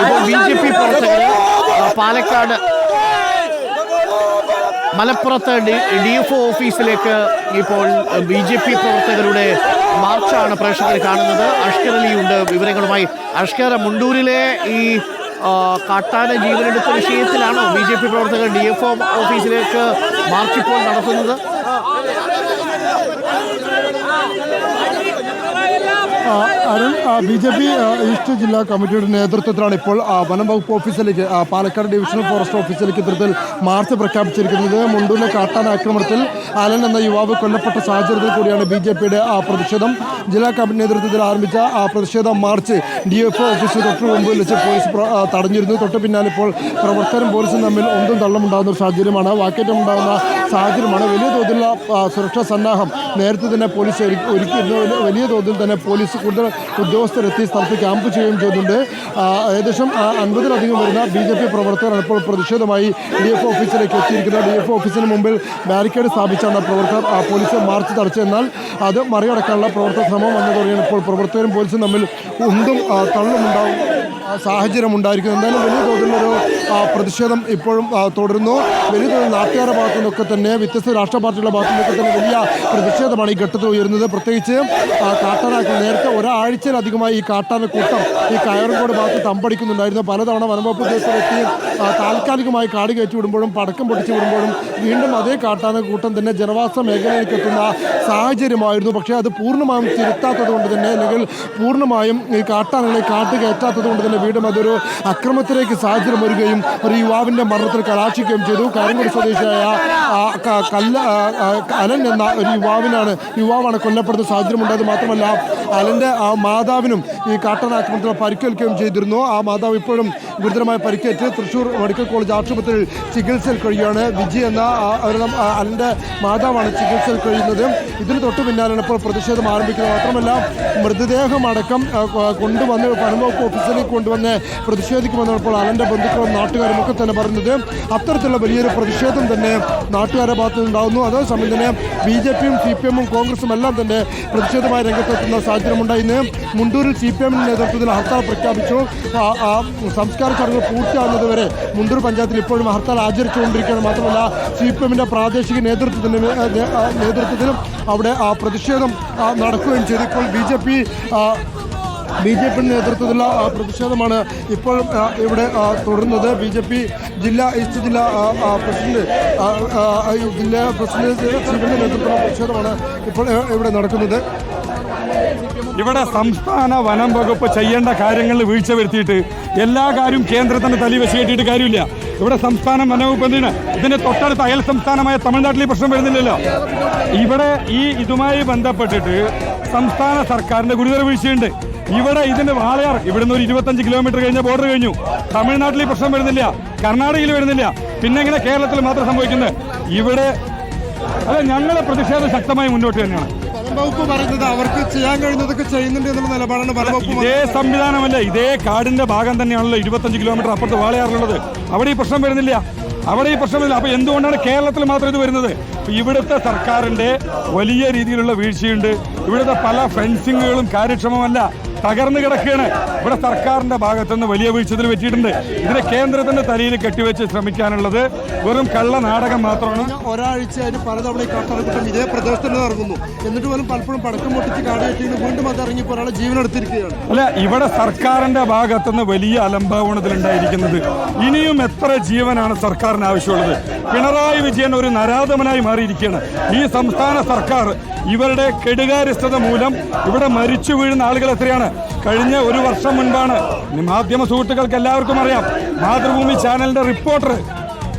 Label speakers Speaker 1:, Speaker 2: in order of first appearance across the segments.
Speaker 1: ഇപ്പോൾ B J P പ്രവർത്തകർ പാലക്കാട് മലപ്പുറത്ത് ഡി ഡി എഫ് ഒ ഓഫീസിലേക്ക് ഇപ്പോൾ ബി ജെ പി പ്രവർത്തകരുടെ മാർച്ചാണ് പ്രേക്ഷകർ കാണുന്നത്. അഷ്കർ അലിയുണ്ട് വിവരങ്ങളുമായി. അഷ്കർ മുണ്ടൂരിലെ ഈ കാട്ടാന ജീവനെടുത്ത വിഷയത്തിലാണോ ബി ജെ പി പ്രവർത്തകർ ഡി എഫ് ഒ ഓഫീസിലേക്ക് മാർച്ച് ഇപ്പോൾ നടത്തുന്നത്?
Speaker 2: Arun B J P east ജില്ലാ കമ്മിറ്റിയുടെ നേതൃത്വത്തിലാണ് ഇപ്പോൾ വനം വകുപ്പ് ഓഫീസിലേക്ക് പാലക്കാട് ഡിവിഷണൽ ഫോറസ്റ്റ് ഓഫീസിലേക്ക് ഇത്തരത്തിൽ മാർച്ച് പ്രഖ്യാപിച്ചിരിക്കുന്നത്. മുണ്ടൂരിലെ കാട്ടാന ആക്രമണത്തിൽ അലൻ എന്ന യുവാവ് കൊല്ലപ്പെട്ട സാഹചര്യത്തിൽ കൂടിയാണ് ബി ജെ പിയുടെ പ്രതിഷേധം. ജില്ലാ കമ്മിറ്റി നേതൃത്വത്തിൽ ആരംഭിച്ച പ്രതിഷേധ മാർച്ച് ഡി എഫ് ഓഫീസിന് തൊട്ട് മുമ്പിൽ വെച്ച് പോലീസ് തടഞ്ഞിരുന്നു. തൊട്ട് പിന്നാലെ ഇപ്പോൾ പ്രവർത്തകരും പോലീസും തമ്മിൽ ഒന്നും തള്ളമുണ്ടാകുന്ന ഒരു സാഹചര്യമാണ്. വാക്കേറ്റം ഉണ്ടാകുന്ന സാഹചര്യമാണ്. വലിയ തോതിലുള്ള സുരക്ഷാ സന്നാഹം നേരത്തെ തന്നെ പോലീസ് ഒരുക്കി- വലിയ തോതിൽ തന്നെ പോലീസ് കൂടുതൽ ഉദ്യോഗസ്ഥരെത്തി സ്ഥലത്ത് ക്യാമ്പ് ചെയ്യുകയും ചെയ്തിട്ടുണ്ട്. ഏകദേശം അൻപതിലധികം വരുന്ന ബി ജെ പി പ്രവർത്തകരാണ് ഇപ്പോൾ പ്രതിഷേധമായി ഡി എഫ് ഓഫീസിലേക്ക് എത്തിയിരിക്കുന്നത്. ഡി എഫ് ഓഫീസിന് മുമ്പിൽ ബാരിക്കേഡ് സ്ഥാപിച്ചാണ് പ്രവർത്തകർ പോലീസ് മാർച്ച് തടച്ചതെന്നാൽ അത് മറികടക്കാനുള്ള പ്രവർത്തന ശ്രമം വന്നതോടെയാണ് ഇപ്പോൾ പ്രവർത്തകരും പോലീസും തമ്മിൽ ഉന്തും തള്ളുമുണ്ടാവും സാഹചര്യം ഉണ്ടായിരിക്കുന്നു എന്തായാലും വലിയ തോതിലൊരു പ്രതിഷേധം ഇപ്പോഴും തുടരുന്നു. വലിയ തോതിൽ നാട്ടുകാരുടെ ഭാഗത്തു നിന്നൊക്കെ തന്നെ വ്യത്യസ്ത രാഷ്ട്രീയ പാർട്ടികളുടെ ഭാഗത്തു നിന്നൊക്കെ തന്നെ വലിയ പ്രതിഷേധമാണ് ഈ ഘട്ടത്തിൽ ഉയരുന്നത്. പ്രത്യേകിച്ച് കാട്ടാനാക്കി നേരത്തെ ഒരാഴ്ചയിലധികമായി ഈ കാട്ടാന കൂട്ടം ഈ കയറങ്കോട് ഭാഗത്ത് തമ്പടിക്കുന്നുണ്ടായിരുന്നു. പലതവണ വനംവകുപ്പ് ഉദ്യോഗസ്ഥരെത്തി താൽക്കാലികമായി കാട് കയറ്റി വിടുമ്പോഴും പടക്കം പൊട്ടിച്ചു വിടുമ്പോഴും വീണ്ടും അതേ കാട്ടാന കൂട്ടം തന്നെ ജനവാസ മേഖലയിലേക്ക് എത്തുന്ന സാഹചര്യമായിരുന്നു. പക്ഷേ അത് പൂർണമായും തിരുത്താത്തത് കൊണ്ട് തന്നെ അല്ലെങ്കിൽ പൂർണമായും ഈ കാട്ടാനകളെ കാട്ട് കയറ്റാത്തത് കൊണ്ട് തന്നെ വീണ്ടും അതൊരു അക്രമത്തിലേക്ക് സാഹചര്യം വരികയും ഒരു യുവാവിന്റെ മരണത്തിൽ കലാശിക്കുകയും ചെയ്തു. കാരങ്ങൂർ സ്വദേശിയായ കല്ല അലൻ എന്ന ഒരു യുവാവിനാണ് യുവാവാണ് കൊല്ലപ്പെടുന്ന സാഹചര്യമുണ്ടായത്. മാത്രമല്ല അലന്റെ ആ മാതാവിനും ഈ കാട്ടനാക്രമണത്തിൽ പരിക്കേൽക്കുകയും ചെയ്തിരുന്നു. ആ മാതാവ് ഇപ്പോഴും ഗുരുതരമായ പരിക്കേറ്റ് തൃശ്ശൂർ മെഡിക്കൽ കോളേജ് ആശുപത്രിയിൽ ചികിത്സയിൽ കഴിയുകയാണ്. വിജി എന്ന അലന്റെ മാതാവാണ് ചികിത്സയിൽ കഴിയുന്നത്. ഇതിന് തൊട്ട് പിന്നാലാണ് ഇപ്പോൾ പ്രതിഷേധം ആരംഭിക്കുന്നത്. മാത്രമല്ല മൃതദേഹമടക്കം കൊണ്ടുവന്ന് വനംവകുപ്പ് ഓഫീസിലേക്ക് കൊണ്ടുവന്ന് പ്രതിഷേധിക്കുമെന്നാണ് ഇപ്പോൾ അലന്റെ ബന്ധുക്കളും നാട്ടുകാരും ഒക്കെ തന്നെ പറയുന്നത് അത്തരത്തിലുള്ള വലിയൊരു പ്രതിഷേധം തന്നെ നാട്ടുകാരുടെ ഭാഗത്ത് നിന്നുണ്ടാകുന്നു അതേസമയം തന്നെ ബി ജെ പിയും സി പി എമ്മും കോൺഗ്രസും എല്ലാം തന്നെ പ്രതിഷേധമായി രംഗത്തെത്തുന്ന സാഹചര്യമുണ്ടായി. ഇന്ന് മുണ്ടൂരിൽ സി പി എമ്മിന്റെ നേതൃത്വത്തിൽ ഹർത്താൽ പ്രഖ്യാപിച്ചു. സംസ്കാര ചടങ്ങ് പൂർത്തിയാകുന്നതുവരെ മുണ്ടൂർ പഞ്ചായത്തിൽ ഇപ്പോഴും ഹർത്താൽ ആചരിച്ചുകൊണ്ടിരിക്കുകയാണ്. മാത്രമല്ല സി പി എമ്മിന്റെ പ്രാദേശിക നേതൃത്വത്തിന്റെ നേ- നേ- നേതൃത്വത്തിലും അവിടെ ആ പ്രതിഷേധം നടക്കുകയും ചെയ്തു. ഇപ്പോൾ B J P B J P നേതൃത്വത്തിലുള്ള പ്രതിഷേധമാണ് ഇപ്പോൾ ഇവിടെ തുടരുന്നത്. ബി ജെ പി ജില്ലാ ഈസ്റ്റ് ജില്ലാ പ്രസിഡന്റ് ജില്ലാ പ്രസിഡന്റ് ശിവന്റെ നേതൃത്വത്തിലുള്ള പ്രതിഷേധമാണ് ഇപ്പോൾ ഇവിടെ നടക്കുന്നത്.
Speaker 3: ഇവിടെ സംസ്ഥാന വനം വകുപ്പ് ചെയ്യേണ്ട കാര്യങ്ങളിൽ വീഴ്ച വരുത്തിയിട്ട് എല്ലാ കാര്യവും കേന്ദ്രത്തിന് തലി വെച്ച് കാര്യമില്ല. ഇവിടെ സംസ്ഥാന വനവകുപ്പ് എന്തിന്? ഇതിന്റെ തൊട്ടടുത്ത അയൽ സംസ്ഥാനമായ തമിഴ്നാട്ടിൽ പ്രശ്നം വരുന്നില്ലല്ലോ. ഇവിടെ ഈ ഇതുമായി ബന്ധപ്പെട്ടിട്ട് സംസ്ഥാന സർക്കാരിന്റെ ഗുരുതര വീഴ്ചയുണ്ട്. ഇവിടെ ഇതിന്റെ വാളയാർ. ഇവിടുന്ന് ഒരു ഇരുപത്തഞ്ച് കിലോമീറ്റർ കഴിഞ്ഞ ബോർഡർ കഴിഞ്ഞു. തമിഴ്നാട്ടിൽ ഈ പ്രശ്നം വരുന്നില്ല. കർണാടകയിൽ വരുന്നില്ല. പിന്നെ എങ്ങനെ കേരളത്തിൽ മാത്രം സംഭവിക്കുന്നത്. ഇവിടെ അല്ല ഞങ്ങളെ പ്രതിഷേധം ശക്തമായി മുന്നോട്ട് തന്നെയാണ്.
Speaker 2: വകുപ്പ് പറയുന്നത് അവർക്ക് ചെയ്യാൻ കഴിയുന്നതൊക്കെ ചെയ്യുന്നുണ്ട് എന്നുള്ള നിലപാടാണ് വനം വകുപ്പ്
Speaker 3: ഇതേ സംവിധാനമല്ല ഇതേ കാടിന്റെ ഭാഗം തന്നെയാണല്ലോ ഇരുപത്തഞ്ച് കിലോമീറ്റർ അപ്പുറത്ത് വാളയാറിലുള്ളത്. അവിടെ ഈ പ്രശ്നം വരുന്നില്ല. അവിടെ ഈ പ്രശ്നമില്ല അപ്പൊ എന്തുകൊണ്ടാണ് കേരളത്തിൽ മാത്രം ഇത് വരുന്നത്? ഇവിടുത്തെ സർക്കാരിന്റെ വലിയ രീതിയിലുള്ള വീഴ്ചയുണ്ട്. ഇവിടുത്തെ പല ഫെൻസിങ്ങുകളും കാര്യക്ഷമമല്ല. തകർന്നു കിടക്കുകയാണ്. ഇവിടെ സർക്കാരിന്റെ ഭാഗത്തുനിന്ന് വലിയ വീഴ്ചതിൽ വെച്ചിട്ടുണ്ട്. ഇതിനെ കേന്ദ്രത്തിന്റെ തലയിൽ കെട്ടിവെച്ച് ശ്രമിക്കാനുള്ളത് വെറും കള്ള നാടകം മാത്രമാണ്.
Speaker 2: ഒരാഴ്ചയായിട്ട് പലതവണ ഈ കാട്ടാനക്കൂട്ടം ഇതേ പ്രദേശത്ത് ഇറങ്ങുന്നു എന്നിട്ട് പോലും പലപ്പോഴും പടക്കം പൊട്ടിച്ച് കാട് കെട്ടിയിട്ട് വീണ്ടും അത് ഇറങ്ങി ഒരാളെ ജീവൻ എടുത്തിരിക്കുകയാണ്.
Speaker 3: അല്ല ഇവിടെ സർക്കാരിന്റെ ഭാഗത്തുനിന്ന് വലിയ അലംഭാവണത്തിലുണ്ടായിരിക്കുന്നത് ഇനിയും എത്ര ജീവനാണ് സർക്കാരിന് ആവശ്യമുള്ളത്? പിണറായി വിജയൻ ഒരു നരാധമനായി മാറിയിരിക്കുകയാണ്. ഈ സംസ്ഥാന സർക്കാർ ഇവരുടെ കെടുകാര്യസ്ഥത മൂലം ഇവിടെ മരിച്ചു വീഴുന്ന ആളുകൾ എത്രയാണ്? കഴിഞ്ഞ ഒരു വർഷം മുൻപാണ്. മാധ്യമ സുഹൃത്തുക്കൾക്ക് എല്ലാവർക്കും അറിയാം. മാതൃഭൂമി ചാനലിന്റെ റിപ്പോർട്ടർ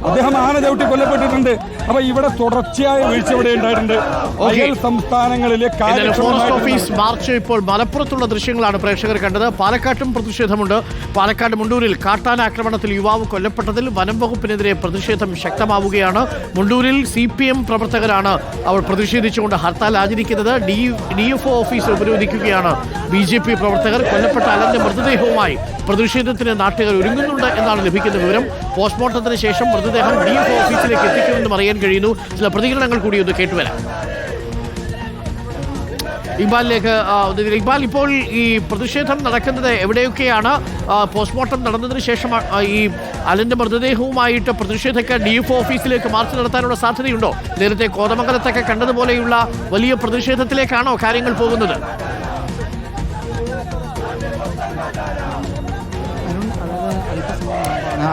Speaker 3: അദ്ദേഹം ആന ചവിട്ടി കൊല്ലപ്പെട്ടിട്ടുണ്ട്. അപ്പൊ ഇവിടെ തുടർച്ചയായ വീഴ്ച ഇവിടെ ഉണ്ടായിട്ടുണ്ട്. അയൽ സംസ്ഥാനങ്ങളിലെ
Speaker 1: ഫോറസ്റ്റ് ഓഫീസ് മാർച്ച് ഇപ്പോൾ മലപ്പുറത്തുള്ള ദൃശ്യങ്ങളാണ് പ്രേക്ഷകർ കണ്ടത്. പാലക്കാട്ടും പ്രതിഷേധമുണ്ട്. പാലക്കാട് മുണ്ടൂരിൽ കാട്ടാന ആക്രമണത്തിൽ യുവാവ് കൊല്ലപ്പെട്ടതിൽ വനം വകുപ്പിനെതിരെ പ്രതിഷേധം ശക്തമാവുകയാണ്. മുണ്ടൂരിൽ സി പി എം പ്രവർത്തകരാണ് അവർ പ്രതിഷേധിച്ചുകൊണ്ട് ഹർത്താൽ ആചരിക്കുന്നത്. D D F O office ഉപരോധിക്കുകയാണ്. B J P പ്രവർത്തകർ കൊല്ലപ്പെട്ട അലന്റെ മൃതദേഹവുമായി പ്രതിഷേധത്തിന് നാട്ടുകാർ ഒരുങ്ങുന്നുണ്ട് എന്നാണ് ലഭിക്കുന്ന വിവരം. പോസ്റ്റ്മോർട്ടത്തിന് ശേഷം മൃതദേഹം ഡി എഫ് ഒ ഓഫീസിലേക്ക് എത്തിക്കുമെന്നും അറിയാൻ കഴിയുന്നു. ചില പ്രതികരണങ്ങൾ കൂടി ഒന്ന് കേട്ടുവരാം ഇക്ബാലിലേക്ക് ഇക്ബാൽ ഇപ്പോൾ ഈ പ്രതിഷേധം നടക്കുന്നത് എവിടെയൊക്കെയാണ്? പോസ്റ്റ്മോർട്ടം നടന്നതിന് ശേഷം ഈ അലന്റെ മൃതദേഹവുമായിട്ട് പ്രതിഷേധക്കാർ ഡി എഫ് ഓഫീസിലേക്ക് മാർച്ച് നടത്താനുള്ള സാധ്യതയുണ്ടോ? നേരത്തെ കോതമംഗലത്തൊക്കെ കണ്ടതുപോലെയുള്ള വലിയ പ്രതിഷേധത്തിലേക്കാണോ കാര്യങ്ങൾ പോകുന്നത്?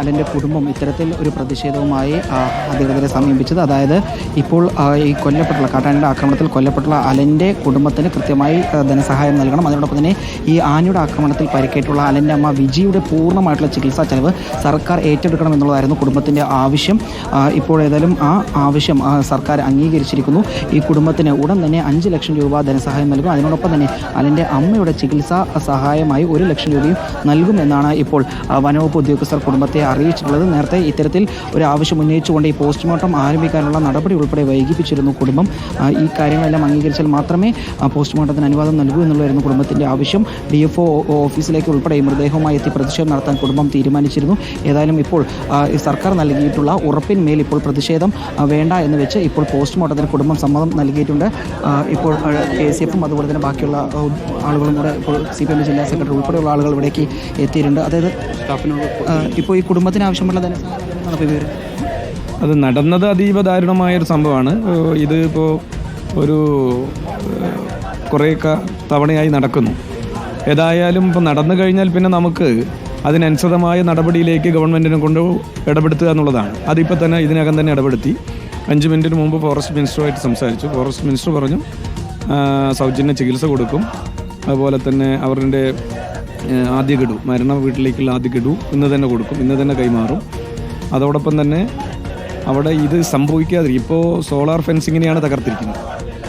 Speaker 4: അലന്റെ കുടുംബം ഇത്തരത്തിൽ ഒരു പ്രതിഷേധവുമായി അധികൃതരെ സമീപിച്ചത്. അതായത് ഇപ്പോൾ ഈ കൊല്ലപ്പെട്ടുള്ള കാട്ടാനയുടെ ആക്രമണത്തിൽ കൊല്ലപ്പെട്ടുള്ള അലന്റെ കുടുംബത്തിന് കൃത്യമായി ധനസഹായം നൽകണം. അതിനോടൊപ്പം തന്നെ ഈ ആനയുടെ ആക്രമണത്തിൽ പരിക്കേറ്റുള്ള അലന്റെ അമ്മ വിജിയുടെ പൂർണമായിട്ടുള്ള ചികിത്സാ ചെലവ് സർക്കാർ ഏറ്റെടുക്കണം എന്നുള്ളതായിരുന്നു കുടുംബത്തിന്റെ ആവശ്യം. ഇപ്പോഴേതായാലും ആ ആവശ്യം സർക്കാർ അംഗീകരിച്ചിരിക്കുന്നു. ഈ കുടുംബത്തിന് ഉടൻ തന്നെ അഞ്ച് ലക്ഷം രൂപ ധനസഹായം നൽകും. അതിനോടൊപ്പം തന്നെ അലന്റെ അമ്മയുടെ ചികിത്സാ സഹായമായി ഒരു ലക്ഷം രൂപയും നൽകുമെന്നാണ് ഇപ്പോൾ വനവകുപ്പ് ഉദ്യോഗസ്ഥർ കുടുംബത്തെ അറിയിച്ചിട്ടുള്ളത്. നേരത്തെ ഇത്തരത്തിൽ ഒരു ആവശ്യം ഉന്നയിച്ചുകൊണ്ട് ഈ പോസ്റ്റ്മോർട്ടം ആരംഭിക്കാനുള്ള നടപടി ഉൾപ്പെടെ വൈകിപ്പിച്ചിരുന്നു കുടുംബം. ഈ കാര്യങ്ങളെല്ലാം അംഗീകരിച്ചാൽ മാത്രമേ പോസ്റ്റ്മോർട്ടത്തിന് അനുവാദം നൽകൂ എന്നുള്ളതായിരുന്നു കുടുംബത്തിന്റെ ആവശ്യം. ഡി എഫ് ഒ ഓഫീസിലേക്ക് ഉൾപ്പെടെ മൃതദേഹവുമായി എത്തി പ്രതിഷേധം നടത്താൻ കുടുംബം തീരുമാനിച്ചിരുന്നു. ഏതായാലും ഇപ്പോൾ സർക്കാർ നൽകിയിട്ടുള്ള ഉറപ്പിന്മേൽ ഇപ്പോൾ പ്രതിഷേധം വേണ്ട എന്ന് വെച്ച് ഇപ്പോൾ പോസ്റ്റ്മോർട്ടത്തിന് കുടുംബം സമ്മതം നൽകിയിട്ടുണ്ട്. ഇപ്പോൾ കെ സി എഫും അതുപോലെ തന്നെ ബാക്കിയുള്ള ആളുകളും കൂടെ ഇപ്പോൾ സി പി എം ജില്ലാ സെക്രട്ടറി ഉൾപ്പെടെയുള്ള ആളുകൾ ഇവിടേക്ക് എത്തിയിട്ടുണ്ട്. അതായത് ഇപ്പോൾ ഈ കുടുംബത്തിന് ആവശ്യമുള്ള
Speaker 5: അത് നടന്നത് അതീവ ദാരുണമായ ഒരു സംഭവമാണ്. ഇത് ഇപ്പോൾ ഒരു കുറേ തവണയായി നടക്കുന്നു. ഏതായാലും ഇപ്പോൾ നടന്നു കഴിഞ്ഞാൽ പിന്നെ നമുക്ക് അതിനനുസൃതമായ നടപടിയിലേക്ക് ഗവൺമെന്റിനെ കൊണ്ട് ഇടപെടുത്തുക എന്നുള്ളതാണ്. അതിപ്പോൾ തന്നെ ഇതിനകം തന്നെ ഇടപെടുത്തി. അഞ്ച് മിനിറ്റിന് മുമ്പ് ഫോറസ്റ്റ് മിനിസ്റ്ററുമായിട്ട് സംസാരിച്ചു. ഫോറസ്റ്റ് മിനിസ്റ്റർ പറഞ്ഞു സൗജന്യ ചികിത്സ കൊടുക്കും. അതുപോലെ തന്നെ അവരുടെ ആദ്യ ഗഡു മരണ വീട്ടിലേക്കുള്ള ആദ്യ ഗഡു ഇന്ന് തന്നെ കൊടുക്കും ഇന്ന് തന്നെ കൈമാറും. അതോടൊപ്പം തന്നെ അവിടെ ഇത് സംഭവിക്കാതെ ഇപ്പോൾ സോളാർ ഫെൻസിങ്ങിനെയാണ് തകർത്തിരിക്കുന്നത്.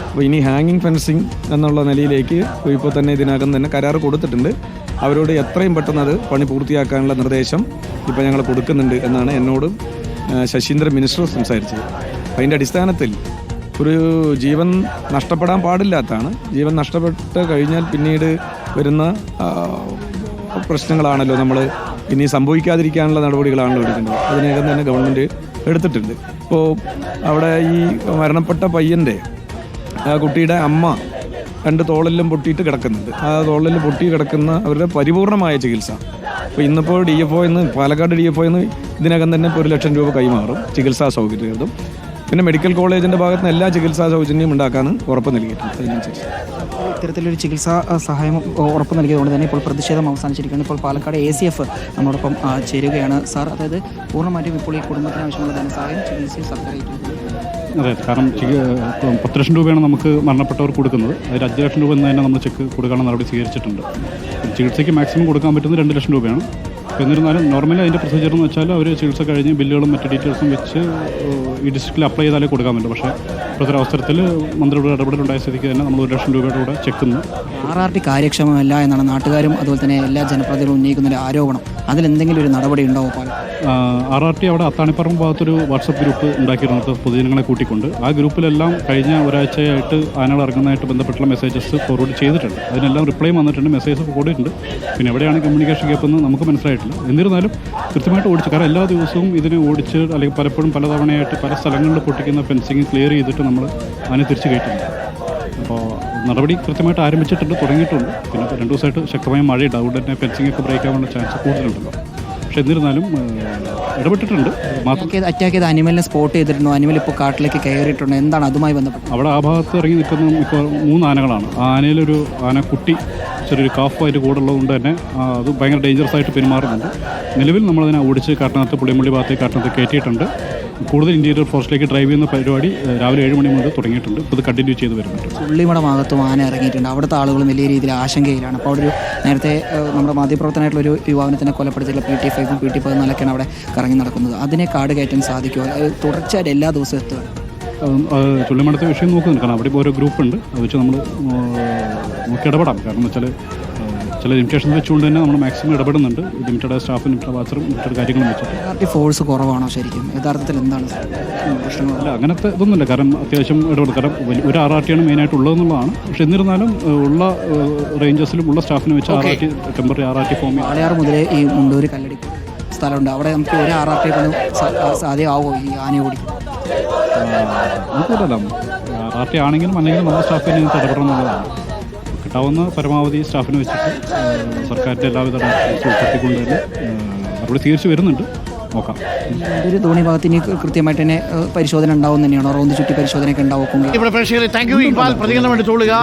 Speaker 5: അപ്പോൾ ഇനി ഹാങ്ങിങ് ഫെൻസിങ് എന്നുള്ള നിലയിലേക്ക് ഇപ്പോൾ തന്നെ ഇതിനകം തന്നെ കരാർ കൊടുത്തിട്ടുണ്ട്. അവരോട് എത്രയും പെട്ടെന്ന് അത് പണി പൂർത്തിയാക്കാനുള്ള നിർദ്ദേശം ഇപ്പോൾ ഞങ്ങൾ കൊടുക്കുന്നുണ്ട് എന്നാണ് എന്നോട് ശശീന്ദ്ര മിനിസ്റ്റർ സംസാരിച്ചത്. അതിന്റെ അടിസ്ഥാനത്തിൽ ഒരു ജീവൻ നഷ്ടപ്പെടാൻ പാടില്ലാത്തതാണ്. ജീവൻ നഷ്ടപ്പെട്ട് കഴിഞ്ഞാൽ പിന്നീട് വരുന്ന പ്രശ്നങ്ങളാണല്ലോ നമ്മൾ ഇനി സംഭവിക്കാതിരിക്കാനുള്ള നടപടികളാണല്ലോ എടുക്കുന്നത് അതിനകം തന്നെ ഗവൺമെന്റ് എടുത്തിട്ടുണ്ട്. ഇപ്പോൾ അവിടെ ഈ മരണപ്പെട്ട പയ്യന്റെ കുട്ടിയുടെ അമ്മ രണ്ട് തോളെല്ലാം പൊട്ടിയിട്ട് കിടക്കുന്നുണ്ട്. ആ തോളിൽ പൊട്ടി കിടക്കുന്ന അവരുടെ പരിപൂർണമായ ചികിത്സ. അപ്പോൾ ഇന്നിപ്പോൾ ഡി എഫ് ഒ എന്ന് പാലക്കാട് ഡി എഫ് ഒ എന്ന് ഇതിനകം തന്നെ ഇപ്പോൾ ഒരു ലക്ഷം രൂപ കൈമാറും. ചികിത്സാ സൗകര്യങ്ങളും. പിന്നെ മെഡിക്കൽ കോളേജിന്റെ ഭാഗത്ത് നിന്ന് എല്ലാ ചികിത്സാ സൗജന്യം ഉണ്ടാക്കാനും ഉറപ്പ് നൽകിയിട്ടുണ്ട്. അതിനനുസരിച്ച്.
Speaker 4: ഇത്തരത്തിലൊരു ചികിത്സാ സഹായം ഉറപ്പ് നൽകിയതുകൊണ്ട് തന്നെ ഇപ്പോൾ പ്രതിഷേധം അവസാനിച്ചിരിക്കുകയാണ്. ഇപ്പോൾ പാലക്കാട് എ സി എഫ് നമ്മോടൊപ്പം ചേരുകയാണ്. സാർ അതായത് പൂർണമായിട്ടും ഇപ്പോൾ ഈ കുടുംബത്തിന് ആവശ്യമുള്ള ധനസഹായം ചികിത്സയും സർക്കാർ.
Speaker 6: അതെ കാരണം പത്ത് ലക്ഷം രൂപയാണ് നമുക്ക് മരണപ്പെട്ടവർ കൊടുക്കുന്നത്. അതിൽ അഞ്ച് ലക്ഷം രൂപ എന്ന് തന്നെ നമ്മൾ ചെക്ക് കൊടുക്കാനുള്ള നടപടി സ്വീകരിച്ചിട്ടുണ്ട്. ചികിത്സയ്ക്ക് മാക്സിമം കൊടുക്കാൻ പറ്റുന്നത് രണ്ട് ലക്ഷം രൂപയാണ്. എന്നിരുന്നാലും നോർമലി അതിന്റെ പ്രൊസീജിയർ എന്ന് വെച്ചാൽ അവർ ചികിത്സ കഴിഞ്ഞ് ബില്ലുകളും മറ്റ് ഡീറ്റെയിൽസും വെച്ച് ഈ ഡിസ്ട്രിക്റ്റിൽ അപ്ലൈ ചെയ്താലേ കൊടുക്കാൻ പറ്റും പക്ഷേ ഇപ്പോഴത്തെ അവസരത്തിൽ മന്ത്രിയുടെ ഇടപെടലുണ്ടായ സ്ഥിതിക്ക് തന്നെ നമ്മൾ ഒരു ലക്ഷം രൂപയുടെ കൂടെ ചെക്കുന്നു
Speaker 4: ആർ ആർ ടി കാര്യക്ഷമമല്ല എന്നാണ് നാട്ടുകാരും അതുപോലെ തന്നെ എല്ലാ ജനപ്രതിനിധികളും ഉന്നയിക്കുന്ന ഒരു ആരോപണം. അതിലെന്തെങ്കിലും ഒരു നടപടി ഉണ്ടാവും
Speaker 6: ആർ ആർ ടി അവിടെ അത്താണിപ്പറമ്പ് ഭാഗത്തൊരു വാട്സപ്പ് ഗ്രൂപ്പ് ഉണ്ടാക്കിയിരുന്നത് പൊതുജനങ്ങളെ കൂട്ടിക്കൊണ്ട്. ആ ഗ്രൂപ്പിലെല്ലാം കഴിഞ്ഞ ഒരാഴ്ചയായിട്ട് ആനകൾ ഇറങ്ങുന്നതായിട്ട് ബന്ധപ്പെട്ടുള്ള മെസ്സേജസ് ഫോർവേഡ് ചെയ്തിട്ടുണ്ട്. അതിനെല്ലാം റിപ്ലൈ വന്നിട്ടുണ്ട്. മെസ്സേജസ് കൂടിയിട്ടുണ്ട് പിന്നെ എവിടെയാണ് കമ്മ്യൂണിക്കേഷൻ ഗ്യാപ്പ് എന്ന് നമുക്ക് മനസ്സിലായിട്ടില്ല എന്നിരുന്നാലും കൃത്യമായിട്ട് ഓടിച്ചു കാരണം എല്ലാ ദിവസവും ഇതിനെ ഓടിച്ച് അല്ലെങ്കിൽ പലപ്പോഴും പലതവണയായിട്ട് പല സ്ഥലങ്ങളിൽ പൊട്ടിക്കുന്ന ഫെൻസിങ് ക്ലിയർ ചെയ്തിട്ട് നമ്മൾ അതിനെ തിരിച്ച് കയറ്റുന്നുണ്ട്. അപ്പോൾ നടപടി കൃത്യമായിട്ട് ആരംഭിച്ചിട്ടുണ്ട് തുടങ്ങിയിട്ടുണ്ട്. പിന്നെ രണ്ട് ദിവസമായിട്ട് ശക്തമായ മഴയുണ്ട്. അതുകൊണ്ട് തന്നെ ഫെൻസിങ് ഒക്കെ ബ്രേക്ക് ആവാനുള്ള ചാൻസ് കൂടുതലുണ്ടല്ലോ. പക്ഷേ എന്നിരുന്നാലും ഇടപെട്ടിട്ടുണ്ട്.
Speaker 4: അറ്റാക്ക് ചെയ്ത അനിമലിനെ സ്പോട്ട് ചെയ്തിരുന്നു. അനിമൽ ഇപ്പോൾ കാട്ടിലേക്ക് കയറിയിട്ടുണ്ട്. എന്താണ്? അതുമായി ബന്ധപ്പെട്ട്.
Speaker 6: അവിടെ ആ ഭാഗത്ത് ഇറങ്ങി നിൽക്കുന്ന ഇപ്പോൾ മൂന്ന് ആനകളാണ്. ആ ആനയിലൊരു ആനക്കുട്ടി ചെറിയൊരു കാഫായിട്ട് കൂടെ ഉള്ളതുകൊണ്ട് തന്നെ അത് ഭയങ്കര ഡേഞ്ചറസ് ആയിട്ട് പെരുമാറുന്നുണ്ട്. നിലവിൽ നമ്മളതിനെ ഓടിച്ച് കാട്ടിനകത്ത് പുളിമുള്ളി ഭാഗത്തേക്ക് കാട്ടിനകത്ത് കയറ്റിയിട്ടുണ്ട്. കൂടുതൽ ഇന്ത്യയിൽ ഫോറസ്റ്റിലേക്ക് ഡ്രൈവ് ചെയ്യുന്ന പരിപാടി രാവിലെ ഏഴ് മണി മുതൽ തുടങ്ങിയിട്ടുണ്ട്. ഇപ്പോൾ ഇത് കണ്ടിന്യൂ ചെയ്ത് വരുന്നുണ്ട്.
Speaker 4: പുള്ളിമുട ഭാഗത്ത് ആന ഇറങ്ങിയിട്ടുണ്ട്. അവിടുത്തെ ആളുകളും വലിയ രീതിയിൽ ആശങ്കയിലാണ്. അപ്പോൾ അവിടെ ഒരു നേരത്തെ നമ്മുടെ മാധ്യമപ്രവർത്തനമായിട്ടുള്ള ഒരു യുവാവിനെ തന്നെ കൊലപ്പെടുത്തിയുള്ള പി ടി ഫൈവും പി ടി പതിനാലൊക്കെയാണ് അവിടെ കറങ്ങി നടക്കുന്നത്. അതിനെ കാട് കയറ്റാൻ സാധിക്കുമോ തുടർച്ചയായിട്ട് എല്ലാ ദിവസവും എത്തുക
Speaker 6: ചുള്ളിമടത്തെ വിഷയം നോക്കുന്നുണ്ട്. കാരണം അവിടെ ഇപ്പോൾ ഓരോ ഗ്രൂപ്പ് ഉണ്ട്. അത് വെച്ച് നമ്മൾ നോക്കി ഇടപെടാം. കാരണം എന്ന് വെച്ചാൽ ചില ലിമിറ്റേഷൻസ് വെച്ചുകൊണ്ട് തന്നെ നമ്മൾ മാക്സിമം ഇടപെടുന്നുണ്ട്. ലിമിറ്റഡ് സ്റ്റാഫ് ലിമിറ്റഡ് വാച്ചറും ലിമിറ്റഡ് കാര്യങ്ങളും വെച്ചിട്ട്.
Speaker 4: ഫോഴ്സ് കുറവാണോ ശരിക്കും? യഥാർത്ഥത്തിൽ എന്താണ്
Speaker 6: അല്ല അങ്ങനത്തെ ഇതൊന്നുമില്ല. കാരണം അത്യാവശ്യം ഇടപെടും കാരണം ഒരു ആർ ആർ ടിയാണ് മെയിനായിട്ട് ഉള്ളതെന്നുള്ളതാണ് പക്ഷെ എന്നിരുന്നാലും ഉള്ള റേഞ്ചസിലും ഉള്ള സ്റ്റാഫിനെ വെച്ച് R R T temporary R R T form
Speaker 4: Walayar മുതലേ ഈ മുണ്ടൂര് കല്ലടി സ്ഥലമുണ്ട്. അവിടെ നമുക്ക് ഒരു ആർ ആർ ടി സാധ്യമാവോ ഈ ആന ഓടി
Speaker 6: നമുക്കില്ല ആർ ആർ ടി ആണെങ്കിലും അല്ലെങ്കിലും നമ്മുടെ സ്റ്റാഫ് തന്നെ ഇതിനകത്ത് ഇടപെടണം എന്നുള്ളതാണ് കിട്ടാവുന്ന പരമാവധി സ്റ്റാഫിനെ വെച്ചിട്ട് സർക്കാരിന്റെ എല്ലാവിധ ഉൾപ്പെടുത്തിക്കൊണ്ട് തന്നെ നടപടി സ്വീകരിച്ച് വരുന്നുണ്ട്. നോക്കാം.
Speaker 4: ഒരു ധോണി ഭാഗത്തിന് ഇനി കൃത്യമായിട്ട് തന്നെ പരിശോധന ഉണ്ടാവും തന്നെയാണോ? റോന്ത് ചുറ്റി പരിശോധനയൊക്കെ ഉണ്ടാവും.
Speaker 1: ഇവിടെ പ്രേക്ഷകരെ താങ്ക് യു ഇക്ബാൽ പ്രതികരണം എടുത്തോളുക